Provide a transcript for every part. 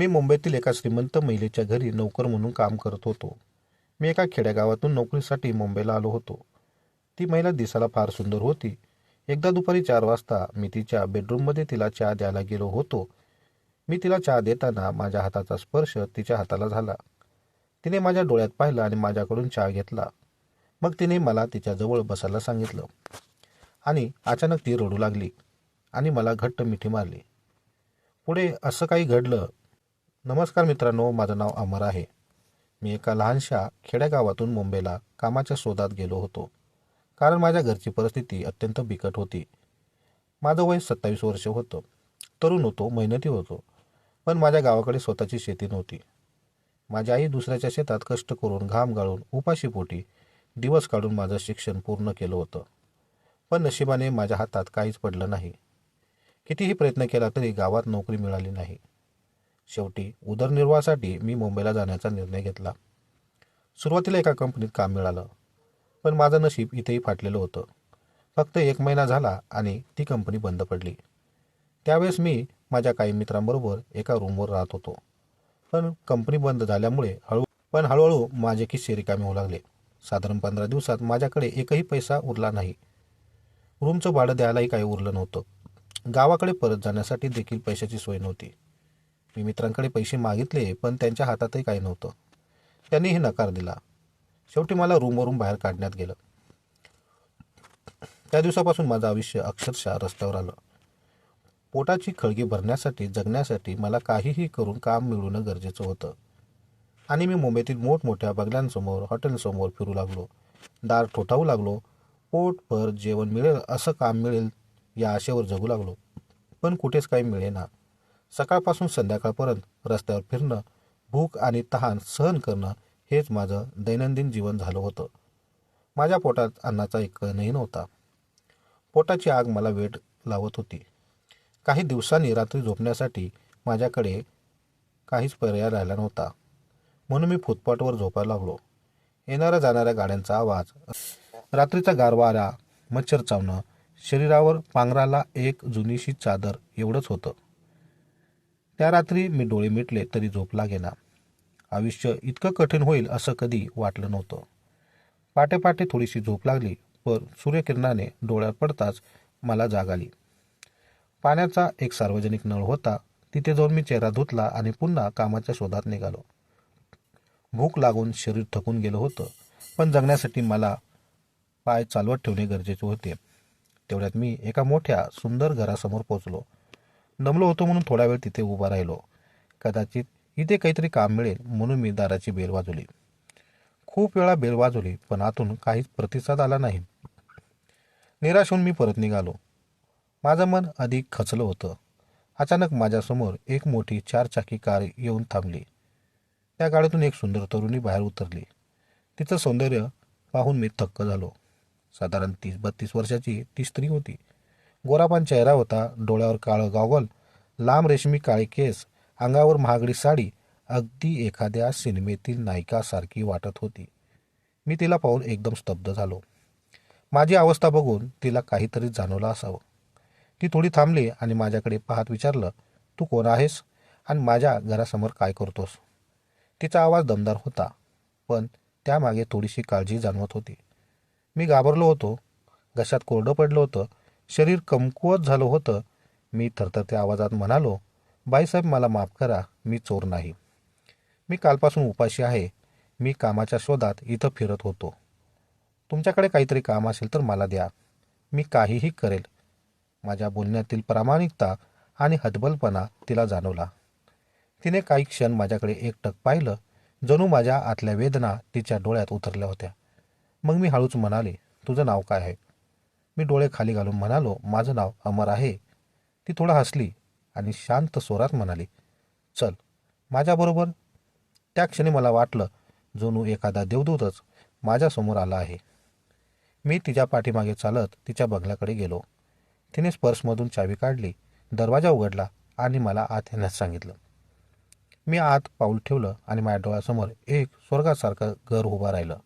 मी मुंबईतील एका श्रीमंत महिलेच्या घरी नोकर म्हणून काम करत होतो. मी एका खेड्यागावातून नोकरीसाठी मुंबईला आलो होतो. ती महिला दिसायला फार सुंदर होती. एकदा दुपारी चार वाजता मी तिच्या बेडरूममध्ये तिला चहा द्यायला गेलो होतो. मी तिला चहा देताना माझ्या हाताचा स्पर्श तिच्या हाताला झाला. तिने माझ्या डोळ्यात पाहिलं आणि माझ्याकडून चहा घेतला. मग तिने मला तिच्याजवळ बसायला सांगितलं. आणि अचानक ती रडू लागली आणि मला घट्ट मिठी मारली. पुढे असं काही घडलं नमस्कार मित्रांनो माझं नाव अमर आहे. मी एका लहानशा खेड्यागावातून मुंबईला कामाच्या शोधात गेलो होतो. कारण माझ्या घरची परिस्थिती अत्यंत बिकट होती. माझं वय सत्तावीस वर्ष होतं. तरुण होतो मेहनती होतो. पण माझ्या गावाकडे स्वतःची शेती नव्हती. माझी आई दुसऱ्याच्या शेतात कष्ट करून घाम गाळून उपाशीपोटी दिवस काढून माझं शिक्षण पूर्ण केलं होतं. पण नशिबाने माझ्या हातात काहीच पडलं नाही. कितीही प्रयत्न केला तरी गावात नोकरी मिळाली नाही. शेवटी उदरनिर्वाहासाठी मी मुंबईला जाण्याचा निर्णय घेतला. सुरुवातीला एका कंपनीत काम मिळालं पण माझं नशीब इथेही फाटलेलं होतं. फक्त एक महिना झाला आणि ती कंपनी बंद पडली. त्यावेळेस मी माझ्या काही मित्रांबरोबर एका रूमवर राहत होतो. पण कंपनी बंद झाल्यामुळे हळू पण हळूहळू माझे किस्से रिकामे होऊ लागले. साधारण पंधरा दिवसात माझ्याकडे एकही पैसा उरला नाही. रूमचं भाडं द्यायलाही काही उरलं नव्हतं. गावाकडे परत जाण्यासाठी देखील पैशाची सोय नव्हती. मी मित्रांकडे पैसे मागितले पण त्यांच्या हातातही काही नव्हतं. त्यांनीही नकार दिला. शेवटी मला रूमवरून बाहेर काढण्यात गेलं. त्या दिवसापासून माझं आयुष्य अक्षरशः रस्त्यावर आलं. पोटाची खळगी भरण्यासाठी जगण्यासाठी मला काहीही करून काम मिळवणं गरजेचं होतं. आणि मी मुंबईतील मोठमोठ्या बंगल्यांसमोर हॉटेलसमोर फिरू लागलो. दार ठोठावू लागलो. पोटभर जेवण मिळेल असं काम मिळेल या आशेवर जगू लागलो. पण कुठेच काही मिळेना. सकाळपासून संध्याकाळपर्यंत रस्त्यावर फिरणं भूक आणि तहान सहन करणं हेच माझं दैनंदिन जीवन झालं होतं. माझ्या पोटात अन्नाचा एक कणही नव्हता. पोटाची आग मला वेट लावत होती. काही दिवसांनी रात्री झोपण्यासाठी माझ्याकडे काहीच पर्याय राहिला नव्हता. म्हणून मी फुटपाटवर झोपायला लागलो. येणाऱ्या जाणाऱ्या गाड्यांचा आवाज रात्रीचा गारवारा मच्छर चावणं शरीरावर पांघराला एक जुनीशी चादर एवढंच होतं. त्या रात्री मी डोळे मिटले तरी झोप लागेना. आयुष्य इतकं कठीण होईल असं कधी वाटलं नव्हतं. पाटे पाटे थोडीशी झोप लागली पण सूर्यकिरणाने डोळ्यात पडताच मला जाग आली. पाण्याचा एक सार्वजनिक नळ होता तिथे जाऊन मी चेहरा धुतला आणि पुन्हा कामाच्या शोधात निघालो. भूक लागून शरीर थकून गेलं होतं पण जगण्यासाठी मला पाय चालवत ठेवणे गरजेचे होते. तेवढ्यात मी एका मोठ्या सुंदर घरासमोर पोचलो दमलो होतो म्हणून थोडा वेळ तिथे उभा राहिलो. कदाचित इथे काहीतरी काम मिळेल म्हणून मी दाराची बेल वाजवली. खूप वेळा बेल वाजवली पण आतून काहीच प्रतिसाद आला नाही. निराश होऊन मी परत निघालो. माझं मन अधिक खचलं होतं. अचानक माझ्यासमोर एक मोठी चारचाकी कार येऊन थांबली. त्या गाडीतून एक सुंदर तरुणी बाहेर उतरली. तिचं सौंदर्य पाहून मी थक्क झालो. साधारण तीस बत्तीस वर्षाची ती स्त्री होती. गोरापान चेहरा होता डोळ्यावर काळं गॉगल लांब रेशमी काळे केस अंगावर महागडी साडी अगदी एखाद्या सिनेमेतील नायिकासारखी वाटत होती. मी तिला पाहून एकदम स्तब्ध झालो. माझी अवस्था बघून तिला काहीतरी जाणवलं असावं. ती थोडी थांबली आणि माझ्याकडे पाहत विचारलं तू कोण आहेस? आणि माझ्या घरासमोर काय करतोस? तिचा आवाज दमदार होता पण त्यामागे थोडीशी काळजी जाणवत होती. मी घाबरलो होतो. घशात कोरडं पडलं होतं. शरीर कमकुवत झालं होतं. मी थरथरत्या आवाजात म्हणालो बाईसाहेब मला माफ करा मी चोर नाही. मी कालपासून उपाशी आहे. मी कामाच्या शोधात इथं फिरत होतो. तुमच्याकडे काहीतरी काम असेल तर मला द्या. मी काहीही करेल. माझ्या बोलण्यातील प्रामाणिकता आणि हतबलपणा तिला जाणवला. तिने काही क्षण माझ्याकडे एकटक पाहिलं. जणू माझ्या आतल्या वेदना तिच्या डोळ्यात उतरल्या होत्या. मग मी हळूच म्हणाले तुझं नाव काय आहे? मी डोळे खाली घालून म्हणालो माझं नाव अमर आहे. ती थोडं हसली आणि शांत स्वरात म्हणाली चल माझ्याबरोबर. त्या क्षणी मला वाटलं जणू एखादा देवदूतच माझ्यासमोर आला आहे. मी तिच्या पाठीमागे चालत तिच्या बंगल्याकडे गेलो. तिने स्पर्शमधून चावी काढली दरवाजा उघडला आणि मला आत येण्यास सांगितलं. मी आत पाऊल ठेवलं आणि माझ्या डोळ्यासमोर एक स्वर्गासारखं घर उभं राहिलं.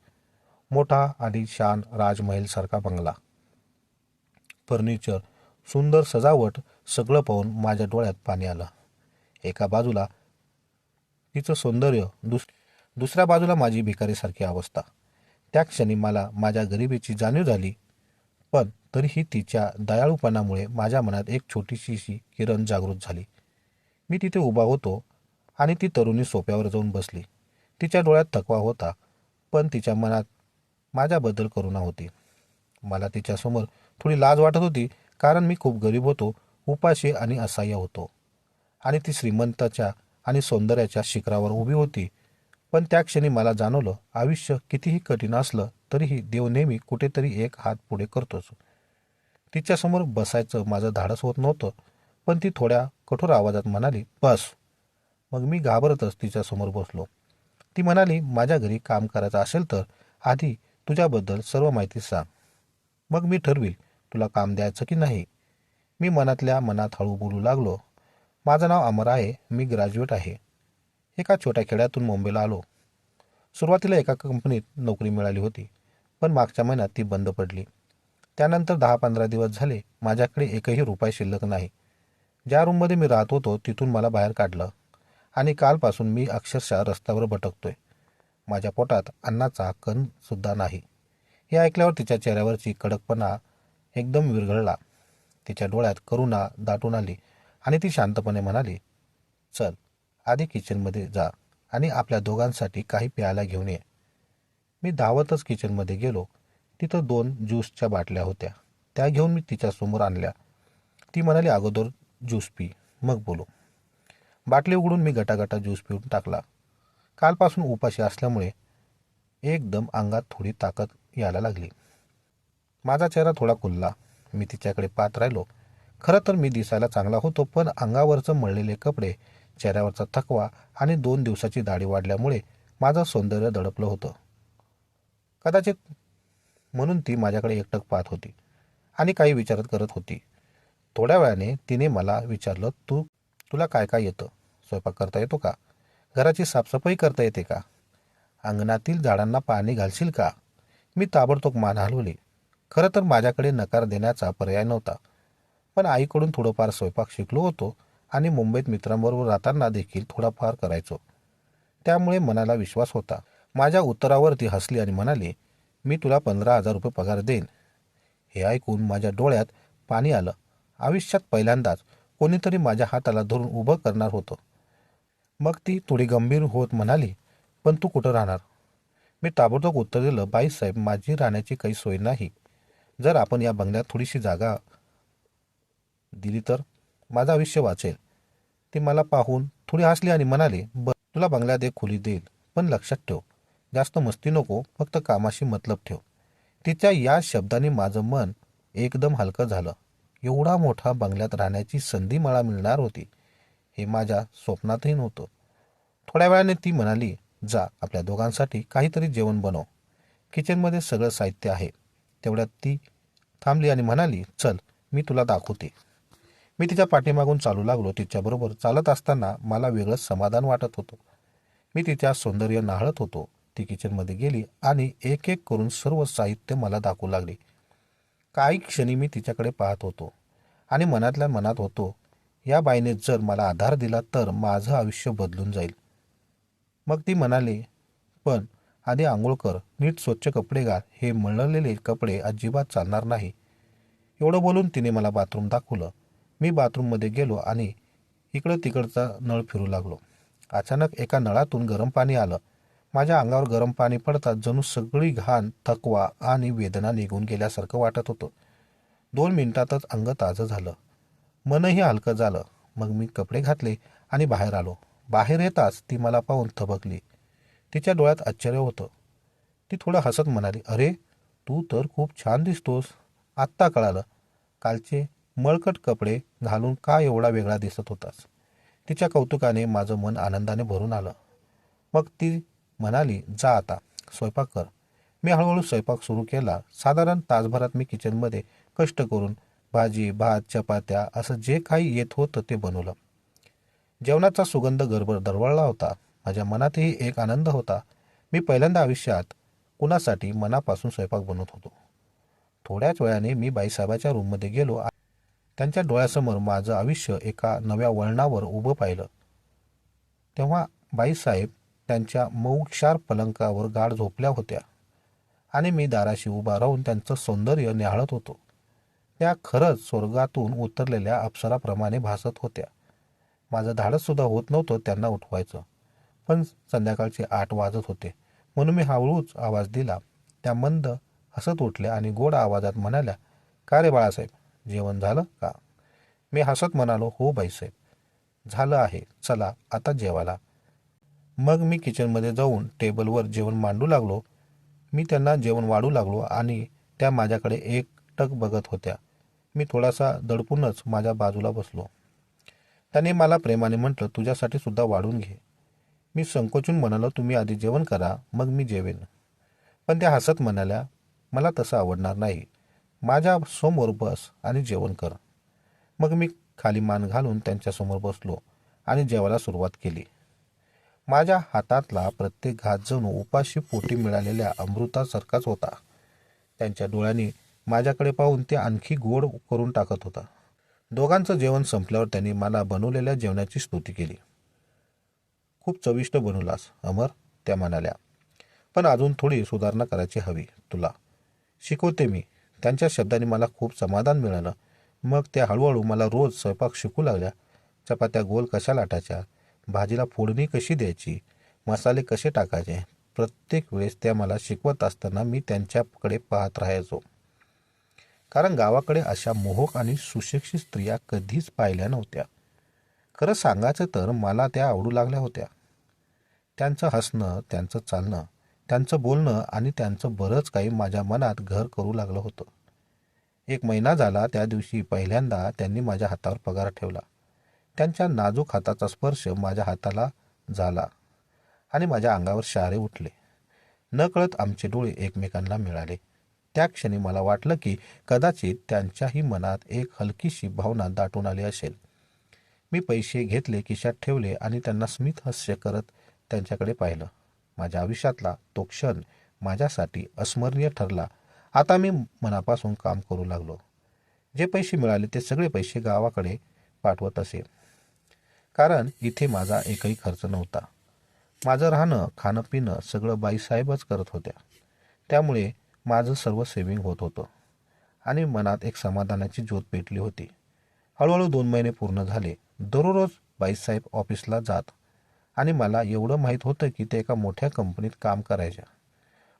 मोठा आणि शान राजमहेलसारखा बंगला. फर्निचर सुंदर सजावट सगळं पाहून माझ्या डोळ्यात पाणी आलं. एका बाजूला तिचं सौंदर्य दुस दुसऱ्या बाजूला माझी भिकारीसारखी अवस्था. त्या क्षणी मला माझ्या गरिबीची जाणीव झाली पण तरीही तिच्या दयाळूपणामुळे माझ्या मनात एक छोटीशीशी किरण जागृत झाली. मी तिथे उभा होतो आणि ती तरुणी सोप्यावर जाऊन बसली. तिच्या डोळ्यात थकवा होता पण तिच्या मनात माझ्याबद्दल करुणा होती. मला तिच्यासमोर थोडी लाज वाटत होती कारण मी खूप गरीब होतो उपाशी आणि असहाय्य होतो. आणि ती श्रीमंताच्या आणि सौंदर्याच्या शिखरावर उभी होती. पण त्या क्षणी मला जाणवलं आयुष्य कितीही कठीण असलं तरीही देव नेहमी कुठेतरी एक हात पुढे करतोच. तिच्यासमोर बसायचं माझं धाडस होत नव्हतं पण ती थोड्या कठोर आवाजात म्हणाली बस. मग मी घाबरतच तिच्यासमोर बसलो. ती म्हणाली माझ्या घरी काम करायचं असेल तर आधी तुझ्याबद्दल सर्व माहिती सांग. मग मी ठरवील तुला काम द्यायचं की नाही? मी मनातल्या मनात हळू बोलू लागलो. माझं नाव अमर आहे मी ग्रॅज्युएट आहे. एका छोट्या खेड्यातून मुंबईला आलो. सुरुवातीला एका कंपनीत नोकरी मिळाली होती पण मागच्या महिन्यात ती बंद पडली. त्यानंतर दहा पंधरा दिवस झाले माझ्याकडे एकही रुपये शिल्लक नाही. ज्या रूममध्ये मी राहत होतो तिथून मला बाहेर काढलं. आणि कालपासून मी अक्षरशः रस्त्यावर भटकतोय. माझ्या पोटात अन्नाचा कणसुद्धा नाही. हे ऐकल्यावर तिच्या चेहऱ्यावरची कडकपणा एकदम विरघळला. तिच्या डोळ्यात करुणा दाटून आली आणि ती शांतपणे म्हणाली चल आधी किचनमध्ये जा आणि आपल्या दोघांसाठी काही प्यायला घेऊन ये. मी धावतच किचनमध्ये गेलो. तिथं दोन ज्यूसच्या बाटल्या होत्या. त्या घेऊन मी तिच्यासमोर आणल्या. ती म्हणाली अगोदर ज्यूस पी. मग बोलू. बाटली उघडून मी गटागटा ज्यूस पिऊन टाकला. कालपासून उपाशी असल्यामुळे एकदम अंगात थोडी ताकद यायला लागली. माझा चेहरा थोडा खुलला. मी तिच्याकडे पाहत राहिलो. खरं तर मी दिसायला चांगला होतो पण अंगावरचं मळलेले कपडे चेहऱ्यावरचा थकवा आणि दोन दिवसाची दाढी वाढल्यामुळे माझं सौंदर्य दडपलं होतं. कदाचित म्हणून ती माझ्याकडे एकटक पाहत होती आणि काही विचारत करत होती. थोड्या वेळाने तिने मला विचारलं तू तुला काय काय येतं? स्वयंपाक करता येतो का? घराची साफसफाई करता येते का? अंगणातील झाडांना पाणी घालशील का? मी ताबडतोब मान हलवली. खरं तर माझ्याकडे नकार देण्याचा पर्याय नव्हता. पण आईकडून थोडंफार स्वयंपाक शिकलो होतो आणि मुंबईत मित्रांबरोबर राहताना देखील थोडाफार करायचो. त्यामुळे मनाला विश्वास होता. माझ्या उत्तरावर ती हसली आणि म्हणाली मी तुला पंधरा हजार रुपये पगार देईन. हे ऐकून माझ्या डोळ्यात पाणी आलं. आयुष्यात पहिल्यांदाच कोणीतरी माझ्या हाताला धरून उभं करणार होतं. मग ती थोडी गंभीर होत म्हणाली पण तू कुठं राहणार? मी ताबडतोब उत्तर दिलं बाईसाहेब माझी राहण्याची काही सोय नाही. जर आपण या बंगल्यात थोडीशी जागा दिली तर माझं आयुष्य वाचेल. ती मला पाहून थोडी हसली आणि म्हणाले बर तुला बंगल्यात एक खोली देईल पण लक्षात ठेव जास्त मस्ती नको फक्त कामाशी मतलब ठेव. तिच्या या शब्दाने माझं मन एकदम हलकं झालं. एवढा मोठा बंगल्यात राहण्याची संधी मला मिळणार होती हे माझ्या स्वप्नातही नव्हतं. थोड्या वेळाने ती म्हणाली जा आपल्या दोघांसाठी काहीतरी जेवण बनव. किचनमध्ये सगळं साहित्य आहे. तेवढ्यात ती थांबली आणि म्हणाली चल मी तुला दाखवते. मी तिच्या पाठीमागून चालू लागलो. तिच्याबरोबर चालत असताना मला वेगळंच समाधान वाटत होतं. मी तिच्या सौंदर्य नाहळत होतो. ती किचनमध्ये गेली आणि एक एक करून सर्व साहित्य मला दाखवू लागली. काही क्षणी मी तिच्याकडे पाहत होतो आणि मनातल्या मनात होतो या बाईने जर मला आधार दिला तर माझं आयुष्य बदलून जाईल. मग ती म्हणाली पण आधी आंघोळ कर नीट स्वच्छ कपडे घाल. हे मळलेले कपडे अजिबात चालणार नाही. एवढं बोलून तिने मला बाथरूम दाखवलं. मी बाथरूममध्ये गेलो आणि इकडं तिकडचा नळ फिरू लागलो. अचानक एका नळातून गरम पाणी आलं. माझ्या अंगावर गरम पाणी पडताच जणू सगळी घाण थकवा आणि वेदना निघून गेल्यासारखं वाटत होतं. दोन मिनिटातच अंग ताजं झालं. मनही हलकं झालं. मग मी कपडे घातले आणि बाहेर आलो. बाहेर येताच ती मला पाहून थबकली. तिच्या डोळ्यात आश्चर्य होतं. ती थोडं हसत म्हणाली अरे तू तर खूप छान दिसतोस. आत्ता कळालं. कालचे मळकट कपडे घालून का एवढा वेगळा दिसत होतास? तिच्या कौतुकाने माझं मन आनंदाने भरून आलं. मग ती म्हणाली जा आता स्वयंपाक कर. मी हळूहळू स्वयंपाक सुरू केला. साधारण तासभरात मी किचनमध्ये कष्ट करून भाजी भात चपात्या असं जे काही येत होतं ते बनवलं. जेवणाचा सुगंध गरबर दरवळला होता. माझ्या मनातही एक आनंद होता. मी पहिल्यांदा आयुष्यात कुणासाठी मनापासून स्वयंपाक बनवत होतो? थोड्याच वेळाने मी बाईसाहेबाच्या रूममध्ये गेलो त्यांच्या डोळ्यासमोर माझं आयुष्य एका नव्या वळणावर उभं पाहिलं. तेव्हा बाईसाहेब त्यांच्या मऊक्षार पलंकावर गाढ झोपल्या होत्या आणि मी दाराशी उभा राहून त्यांचं सौंदर्य निहाळत होतो. त्या खरंच स्वर्गातून उतरलेल्या अप्सराप्रमाणे भासत होत्या. माझं धाडससुद्धा होत नव्हतं त्यांना उठवायचं. पण संध्याकाळचे आठ वाजत होते. म्हणून मी हळूच आवाज दिला. त्या मंद हसत उठल्या आणि गोड आवाजात म्हणाल्या का रे बाळासाहेब जेवण झालं का? मी हसत म्हणालो हो बाईसाहेब झालं आहे. चला आता जेवायला. मग मी किचनमध्ये जाऊन टेबलवर जेवण मांडू लागलो. मी त्यांना जेवण वाढू लागलो आणि त्या माझ्याकडे एकटक बघत होत्या. मी थोडासा दडपूनच माझ्या बाजूला बसलो. त्याने मला प्रेमाने म्हटलं तुझ्यासाठी सुद्धा वाढून घे. मी संकोचून म्हणालो तुम्ही आधी जेवण करा मग मी जेवेन. पण त्या हसत म्हणाल्या मला तसं आवडणार नाही. माझ्यासमोर बस आणि जेवण कर. मग मी खाली मान घालून त्यांच्यासमोर बसलो आणि जेवायला सुरुवात केली. माझ्या हातातला प्रत्येक घात जणू उपाशी पोटी मिळालेल्या अमृतासारखाच होता. त्यांच्या डोळ्यांनी माझ्याकडे पाहून ते आणखी गोड करून टाकत होता. दोघांचं जेवण संपल्यावर त्यांनी मला बनवलेल्या जेवणाची स्तुती केली. खूप चविष्ट बनवलास अमर त्या म्हणाल्या पण अजून थोडी सुधारणा करायची हवी तुला. शिकवते मी. त्यांच्या शब्दाने मला खूप समाधान मिळालं. मग त्या हळूहळू मला रोज स्वयंपाक शिकू लागल्या. चपात्या गोल कशा लाटायच्या भाजीला फोडणी कशी द्यायची? मसाले कसे टाकायचे? प्रत्येक वेळेस त्या मला शिकवत असताना मी त्यांच्याकडे पाहत राहायचो. कारण गावाकडे अशा मोहक आणि सुशिक्षित स्त्रिया कधीच पाहिल्या नव्हत्या. खरं सांगायचं तर मला त्या आवडू लागल्या होत्या. त्यांचं हसणं त्यांचं चालणं त्यांचं बोलणं आणि त्यांचं बरंच काही माझ्या मनात घर करू लागलं होतं. एक महिना झाला त्या दिवशी पहिल्यांदा त्यांनी माझ्या हातावर पगार ठेवला. त्यांच्या नाजूक हाताचा स्पर्श माझ्या हाताला झाला आणि माझ्या अंगावर शहारे उठले. नकळत आमचे डोळे एकमेकांना मिळाले. त्या क्षणी मला वाटलं की कदाचित त्यांच्याही मनात एक हलकीशी भावना दाटून आली असेल. मी पैसे घेतले खिशात ठेवले आणि त्यांना स्मित हास्य करत त्यांच्याकडे पाहिलं. माझ्या आयुष्यातला तो क्षण माझ्यासाठी अस्मरणीय ठरला. आता मी मनापासून काम करू लागलो. जे पैसे मिळाले ते सगळे पैसे गावाकडे पाठवत असे. कारण इथे माझा एकही खर्च नव्हता. माझं राहणं खाणं पिणं सगळं बाईसाहेबच करत होत्या. त्यामुळे माझं सर्व सेविंग होत होतं. आणि मनात एक समाधानाची ज्योत पेटली होती. हळूहळू दोन महिने पूर्ण झाले. दररोज बाईसाहेब ऑफिसला जात आणि मला एवढं माहीत होतं की ते एका मोठ्या कंपनीत काम करायच्या.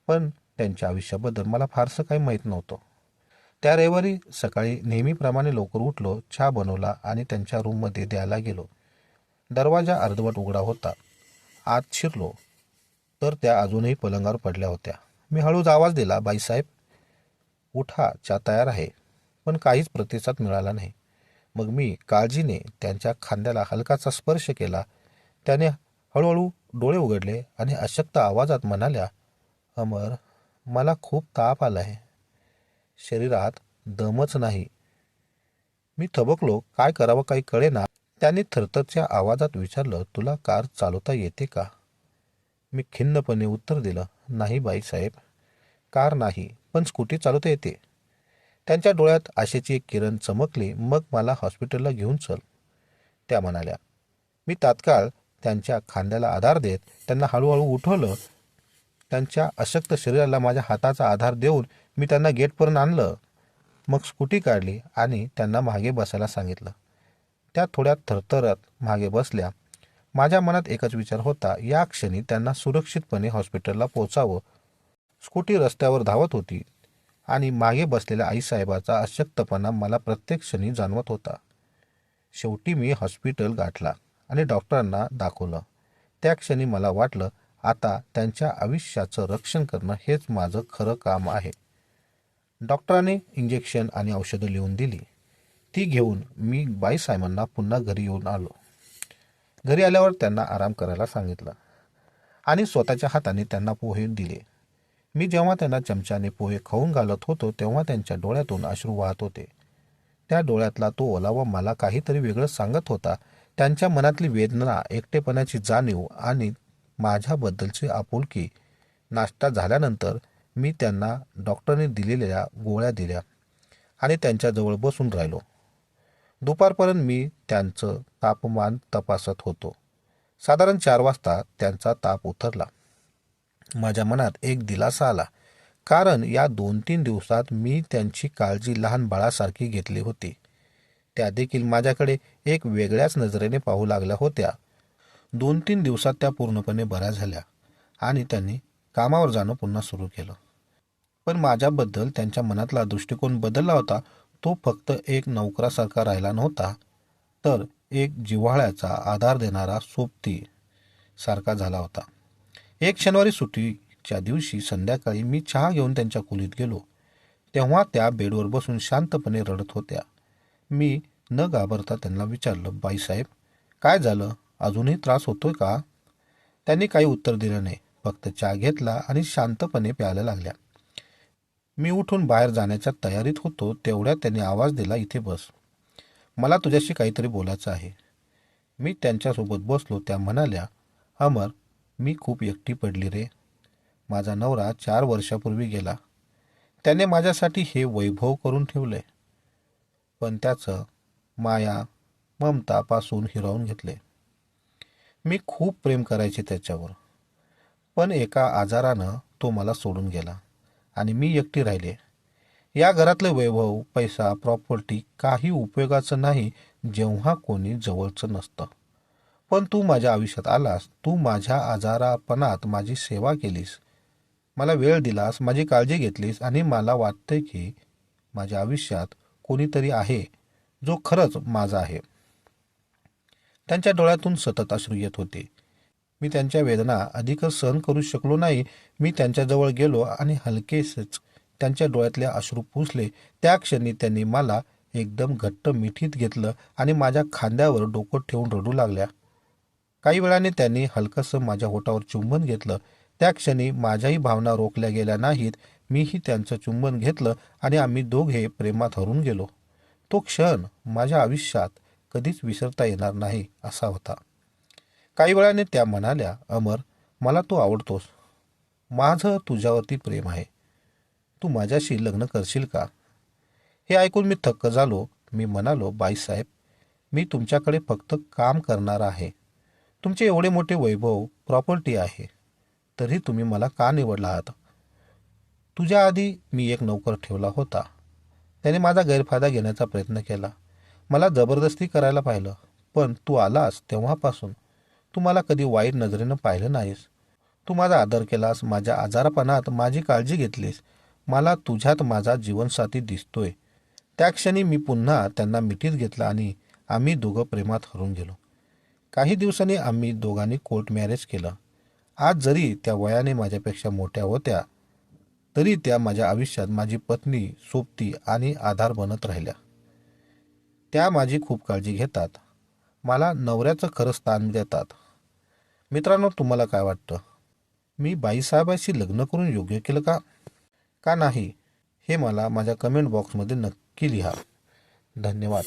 पण त्यांच्या आयुष्याबद्दल मला फारसं काही माहीत नव्हतं. त्या रविवारी सकाळी नेहमीप्रमाणे लवकर उठलो चहा बनवला आणि त्यांच्या रूममध्ये द्यायला गेलो. दरवाजा अर्धवट उघडा होता. आत शिरलो. तर त्या अजूनही पलंगावर पडल्या होत्या. मी हळूच आवाज दिला बाईसाहेब. उठा चहा तयार आहे. पण काहीच प्रतिसाद मिळाला नाही. मग मी काळजीने त्यांच्या खांद्याला हलकाचा स्पर्श केला. त्याने हळूहळू डोळे उघडले आणि अशक्त आवाजात म्हणाल्या अमर मला खूप ताप आला आहे शरीरात दमच नाही. मी थबकलो. काय करावं काही कळेना त्याने थरथरच्या आवाजात विचारलं तुला कार चालवता येते का मी खिन्नपणे उत्तर दिलं नाही बाईसाहेब कार नाही पण स्कूटी चालवता येते त्यांच्या डोळ्यात आशेची एक किरण चमकली. मग मला हॉस्पिटलला घेऊन चल त्या म्हणाल्या. मी तात्काळ त्यांच्या खांद्याला आधार देत त्यांना हळूहळू उठवलं. त्यांच्या अशक्त शरीराला माझ्या हाताचा आधार देऊन मी त्यांना गेटपर्यंत आणलं. मग स्कूटी काढली आणि त्यांना मागे बसायला सांगितलं. त्या थोड्या थरथरत मागे बसल्या. माझ्या मनात एकच विचार होता या क्षणी त्यांना सुरक्षितपणे हॉस्पिटलला पोचावं स्कूटी रस्त्यावर धावत होती आणि मागे बसलेल्या आईसाहेबाचा अशक्तपणा मला प्रत्येक क्षणी जाणवत होता. शेवटी मी हॉस्पिटल गाठला. आणि डॉक्टरांना दाखवलं. त्या क्षणी मला वाटलं आता त्यांच्या आयुष्याचं रक्षण करणं हेच माझं खरं काम आहे. डॉक्टरांनी इंजेक्शन आणि औषधं लिहून दिली. ती घेऊन मी बाई साहेबांना पुन्हा घरी येऊन आलो. घरी आल्यावर त्यांना आराम करायला सांगितलं आणि स्वतःच्या हाताने त्यांना पोहे दिले. मी जेव्हा त्यांना चमच्याने पोहे खाऊन घालत होतो तेव्हा त्यांच्या डोळ्यातून अश्रू वाहत होते. त्या डोळ्यातला तो ओलावा मला काहीतरी वेगळं सांगत होता त्यांच्या मनातली वेदना एकटेपणाची जाणीव आणि माझ्याबद्दलची आपुलकी नाश्ता झाल्यानंतर मी त्यांना डॉक्टरने दिलेल्या गोळ्या दिल्या आणि त्यांच्याजवळ बसून राहिलो. दुपारपर्यंत मी त्यांचं तापमान तपासत होतो. साधारण चार वाजता त्यांचा ताप उतरला. माझ्या मनात एक दिलासा आला कारण या दोन तीन दिवसात मी त्यांची काळजी लहान बाळासारखी घेतली होती. त्या देखील माझ्याकडे एक वेगळ्याच नजरेने पाहू लागल्या होत्या. दोन तीन दिवसात त्या पूर्णपणे बऱ्या झाल्या आणि त्यांनी कामावर जाणं पुन्हा सुरू केलं. पण माझ्याबद्दल त्यांच्या मनातला दृष्टिकोन बदलला होता. तो फक्त एक नौकरासारखा राहिला नव्हता तर एक जिव्हाळ्याचा आधार देणारा सोबती सारखा झाला होता. एक शनिवारी सुट्टीच्या दिवशी संध्याकाळी मी चहा घेऊन त्यांच्या खोलीत गेलो. तेव्हा त्या बेडवर बसून शांतपणे रडत होत्या. मी न घाबरता त्यांना विचारलं बाईसाहेब काय झालं? अजूनही त्रास होतोय का? त्यांनी काही उत्तर दिलं नाही फक्त चहा घेतला आणि शांतपणे प्यायला लागल्या. मी उठून बाहेर जाण्याच्या तयारीत होतो तेवढ्यात त्यांनी आवाज दिला इथे बस. मला तुझ्याशी काहीतरी बोलायचं आहे. मी त्यांच्यासोबत बसलो त्या म्हणाल्या अमर मी खूप एकटी पडली रे. माझा नवरा चार वर्षापूर्वी गेला. त्याने माझ्यासाठी हे वैभव करून ठेवले पण त्याचं माया ममतापासून हिरावून घेतले. मी खूप प्रेम करायचे त्याच्यावर. पण एका आजारानं तो मला सोडून गेला आणि मी एकटी राहिले. या घरातले वैभव पैसा प्रॉपर्टी काही उपयोगाचं नाही जेव्हा कोणी जवळचं नसतं. पण तू माझ्या आयुष्यात आलास तू माझ्या आजारापणात माझी सेवा केलीस. मला वेळ दिलास माझी काळजी घेतलीस आणि मला वाटतंय की माझ्या आयुष्यात कोणीतरी आहे जो खरंच माझा आहे. त्यांच्या डोळ्यातून सतत अश्रू येत होते. मी त्यांच्या वेदना अधिकच सहन करू शकलो नाही. मी त्यांच्याजवळ गेलो आणि हलकेसच त्यांच्या डोळ्यातले अश्रू पुसले. त्या क्षणी त्यांनी मला एकदम घट्ट मिठीत घेतलं आणि माझ्या खांद्यावर डोकं ठेवून रडू लागल्या. काही वेळाने त्यांनी हलकंसं माझ्या होटावर चुंबन घेतलं. त्या क्षणी माझ्याही भावना रोखल्या गेल्या नाहीत. मीही त्यांचं चुंबन घेतलं आणि आम्ही दोघे प्रेमात हरून गेलो. तो क्षण माझ्या आयुष्यात कधीच विसरता येणार नाही असा होता. काही वेळाने त्या म्हणाल्या अमर मला तू आवडतोस. माझं तुझ्यावरती प्रेम आहे. तू माझ्याशी लग्न करशील का? हे ऐकून मी थक्क झालो. मी म्हणालो बाईसाहेब मी तुमच्याकडे फक्त काम करणार आहे. तुमचे एवढे मोठे वैभव प्रॉपर्टी आहे. तरी तुम्ही मला का निवडला आहात तुझ्या आधी मी एक नोकर ठेवला होता. त्याने माझा गैरफायदा घेण्याचा प्रयत्न केला. मला जबरदस्ती करायला पाहिलं पण तू आलास तेव्हापासून. तू मला कधी वाईट नजरेनं पाहिलं नाहीस. तू माझा आदर केलास माझ्या आजारपणात माझी काळजी घेतलीस. मला तुझ्यात माझा जीवनसाथी दिसतोय. त्या क्षणी मी पुन्हा त्यांना मिठीत घेतलं आणि आम्ही दोघं प्रेमात हरून गेलो. काही दिवसांनी आम्ही दोघांनी कोर्ट मॅरेज केलं. आज जरी त्या वयाने माझ्यापेक्षा मोठ्या होत्या तरी त्या माझ्या आयुष्यात माझी पत्नी सोबती आणि आधार बनत राहिल्या. त्या माझी खूप काळजी घेतात. मला नवऱ्याचं खरं स्थान देतात. मित्रांनो तुम्हाला काय वाटतं? मी बाईसाहेबाशी लग्न करून योग्य केलं का? का नाही? हे मला माझ्या कमेंट बॉक्समध्ये नक्की लिहा. धन्यवाद.